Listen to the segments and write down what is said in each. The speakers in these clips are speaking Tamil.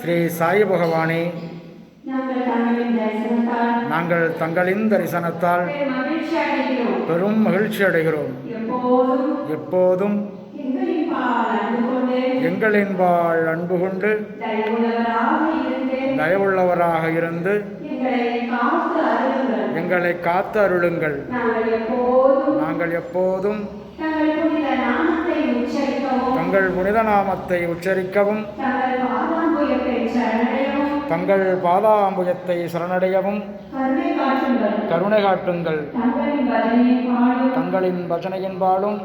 ஸ்ரீ சாய் பகவானி. நாங்கள் தங்களின் தரிசனத்தால் பெரும் மகிழ்ச்சி அடைகிறோம். எப்போதும் எங்களின் வாழ் அன்பு கொண்டு தயவுள்ளவராக இருந்து எங்களை காத்து அருளுங்கள். நாங்கள் எப்போதும் தங்கள் புனித நாமத்தை உச்சரிக்கவும். தங்கள் பாதாம்புயத்தை சரணடையவும். கருணை காட்டுங்கள். தங்களின் பஜனையின்பாலும்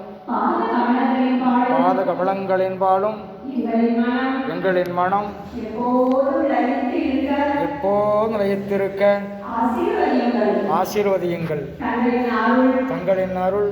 பாத கபலங்களின்பாலும் எங்களின் மனம். எப்போது நிலைத்திருக்க. ஆசீர்வதியுங்கள். தங்களின் அருள்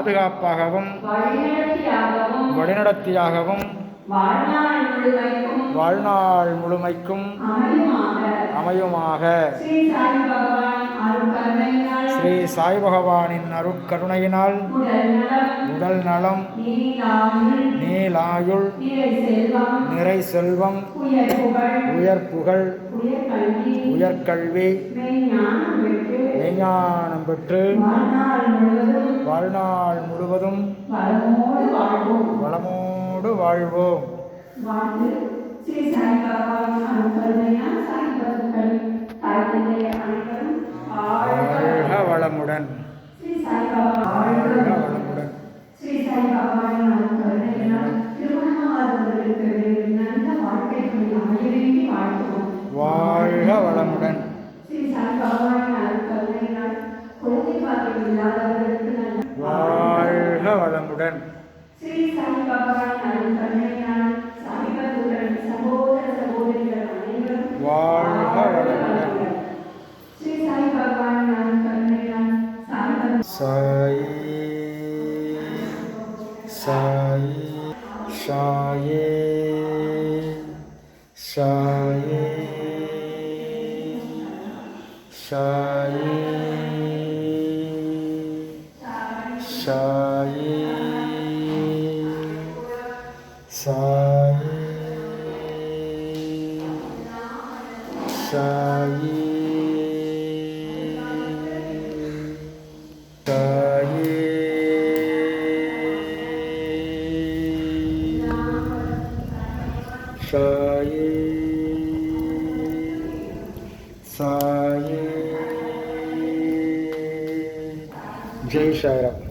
பாதுகாப்பாகவும் வழிநடத்தியாகவும் வாழ்நாள் முழுமைக்கும் அமையுமாக ஸ்ரீ சாய் பகவானின் அருக்கருணையினால் உடல் நலம் நீலாயுள் நிறை செல்வம் உயர் புகழ் உயர்கல்வி மெய்ஞானம் பெற்று வாழ்நாள் முழுவதும் வளமோடு வாழ்வோம். ஸ்ரீ வளமுடன். வாழ்க வளமுடன். ஸ்ரீ சாய் பகவானின் அருட்கருணையினால் சாய்பத்துடன் சகோதர சகோதரிகள் அனைவரும் வாழ்க வளமுடன். ஸ்ரீ சாயே சாயே சாயே சாயே. साये साये साये Jai Shairam.